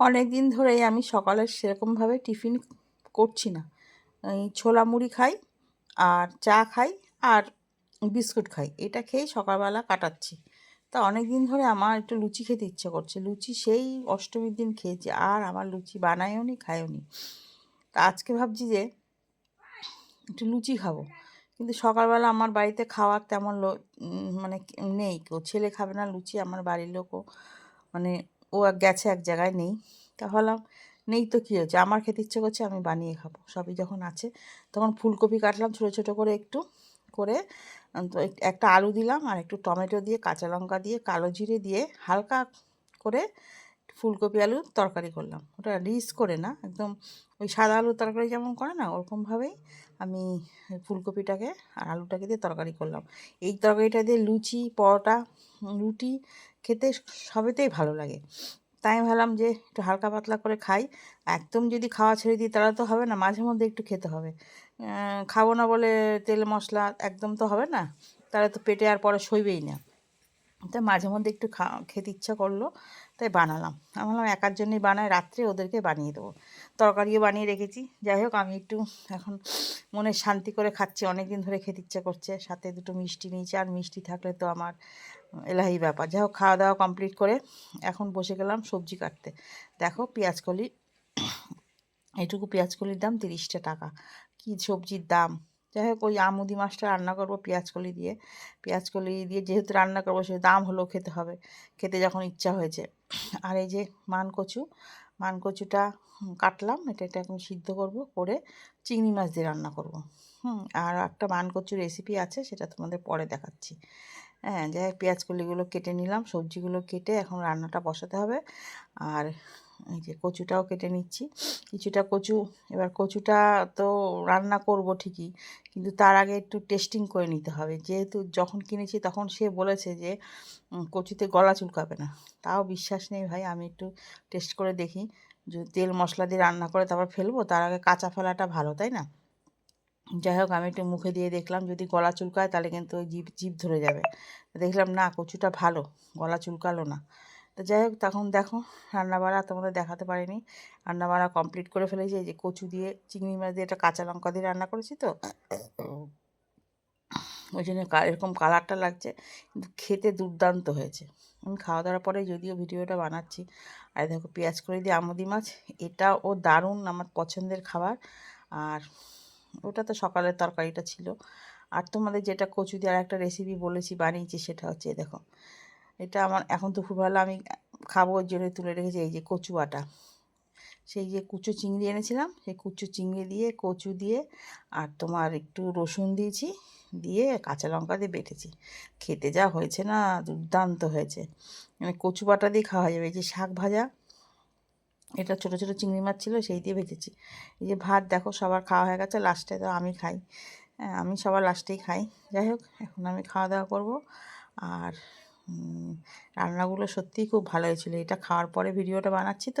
অনেক দিন ধরেই আমি সকালে সেরকমভাবে টিফিন করছি না। এই ছোলা মুড়ি খাই, আর চা খাই, আর বিস্কুট খাই। এটা খেয়েই সকালবেলা কাটাচ্ছি। তা অনেক দিন ধরে আমার একটু লুচি খেতে ইচ্ছে করছে। লুচি সেই অষ্টমীর দিন খেয়েছি, আর আমার লুচি বানায়ও নি, খায়ও নি। তা আজকে ভাবছি যে একটু লুচি খাব। কিন্তু সকালবেলা আমার বাড়িতে খাওয়ার তেমন মানে নেই। কেউ ছেলে খাবে না, লুচি আমার বাড়ির লোকও মানে ও গেছে এক জায়গায় নেই। তা ভাবলাম, নেই তো কী হচ্ছে আমার খেতে ইচ্ছে করছে আমি বানিয়ে খাব। সবই যখন আছে, তখন ফুলকপি কাটলাম ছোটো ছোটো করে একটু, করে একটা আলু দিলাম আর একটু টমেটো দিয়ে, কাঁচা লঙ্কা দিয়ে, কালো জিরে দিয়ে হালকা করে ফুলকপি আলুর তরকারি করলাম। ওটা রিস করে না, একদম ওই সাদা আলুর তরকারি যেমন করে না, ওরকমভাবেই আমি ফুলকপিটাকে আর আলুটাকে দিয়ে তরকারি করলাম। এই তরকারিটা দিয়ে লুচি, পরোটা, রুটি খেতে সবেতেই ভালো লাগে। তাই ভাবলাম যে একটু হালকা পাতলা করে খাই। একদম যদি খাওয়া ছেড়ে দিই তাহলে তো হবে না, মাঝে মধ্যে একটু খেতে হবে। খাব না বলে তেল মশলা একদম তো হবে না, তাহলে তো পেটে আর পরে সইবেই না। তাই মাঝে মধ্যে একটু খা, খেতে ইচ্ছা করল, তাই বানালাম। আমি বললাম একার জন্যই বানাই রাত্রে ওদেরকে বানিয়ে দেবো। তরকারিও বানিয়ে রেখেছি। যাই হোক, আমি একটু এখন মনে শান্তি করে খাচ্ছি। অনেক দিন ধরে খেতে ইচ্ছা করছে। সাথে দুটো মিষ্টি নিয়েছি, আর মিষ্টি থাকলে তো আমার এলাহি ব্যাপার। যাই হোক খাওয়া দাওয়া কমপ্লিট করে এখন বসে গেলাম সবজি কাটতে। দেখো, পেঁয়াজকলি, এটুকু পেঁয়াজকলির দাম তিরিশটা টাকা। কি সবজির দাম? যাই হোক ওই আমুদি মাছটা রান্না করব পেঁয়াজকলি দিয়ে। পেঁয়াজকলি দিয়ে যেহেতু রান্না করব সে দাম হলেও খেতে হবে। খেতে যখন ইচ্ছা হয়েছে। আর এই যে মান কচু মান কচুটা কাটলাম, এটা এটা এখন সিদ্ধ করব, করে চিংড়ি মাছ দিয়ে রান্না করব। হুম, আর একটা মান কচুর রেসিপি আছে, সেটা তোমাদের পরে দেখাচ্ছি। হ্যাঁ যাই হোক কলিগুলো কেটে নিলাম, সবজিগুলো কেটে এখন রান্নাটা বসাতে হবে। আর এই যে কচুটাও কেটে নিচ্ছি। কিছুটা কচু, এবার কচুটা তো রান্না করব ঠিকই, কিন্তু তার আগে একটু টেস্টিং করে নিতে হবে। যেহেতু যখন কিনেছি তখন সে বলেছে যে কচুতে গলা চুলকাবে না। তাও বিশ্বাস নেই ভাই, আমি একটু টেস্ট করে দেখি। যদি তেল মশলা দিয়ে রান্না করে তারপর ফেলব, তার আগে কাঁচা ফেলাটা ভালো, তাই না? যাই হোক, আমি একটু মুখে দিয়ে দেখলাম, যদি গলা চুলকায় তাহলে কিন্তু ওই জিভ জিভ ধরে যাবে। দেখলাম না, কচুটা ভালো, গলা চুলকালো না। তো যাই হোক, তখন দেখো রান্নাবাড়া তোমাদের দেখাতে পারিনি। রান্নাবাড়া কমপ্লিট করে ফেলেছি, এই যে কচু দিয়ে, চিংড়ি মাছ দিয়ে একটা কাঁচা লঙ্কা দিয়ে রান্না করেছি তো। ওই জন্য এরকম কালারটা লাগছে, কিন্তু খেতে দুর্দান্ত হয়েছে। আমি খাওয়া দাওয়ার পরে যদিও ভিডিওটা বানাচ্ছি, আর দেখো পেঁয়াজ করে দিয়ে আমুদি মাছ এটা ও দারুণ আমার পছন্দের খাবার। আর ওটা তো সকালের তরকারিটা ছিল। আর তোমাদের যেটা কচু দিয়ে আর একটা রেসিপি বলেছি, বানিয়েছি, সেটা হচ্ছে, দেখো এটা আমার এখন দুপুরবেলা আমি খাব ওই জন্য তুলে রেখেছি এই যে কচু আটা সেই যে কুচো চিংড়ি এনেছিলাম সেই কুচো চিংড়ি দিয়ে কচু দিয়ে আর তোমার একটু রসুন দিয়েছি দিয়ে কাঁচা লঙ্কা দিয়ে বেটেছি। খেতে যা হয়েছে না দুর্দান্ত হয়েছে। মানে কচু বাটা দিয়ে খাওয়া যাবে। এই যে শাক ভাজা এটা ছোট ছোট চিংড়ি মাছ ছিল সেই দিয়ে ভেজেছি। এই যে ভাত দেখো সবার খাওয়া হয়ে গেছে লাস্টে তো আমি খাই। হ্যাঁ, আমি সবার লাস্টেই খাই। যাই হোক এখন আমি খাওয়া দাওয়া করব। আর রান্নাগুলো সত্যিই খুব ভালো হয়েছিলো। এটা খাওয়ার পরে ভিডিওটা বানাচ্ছি তো।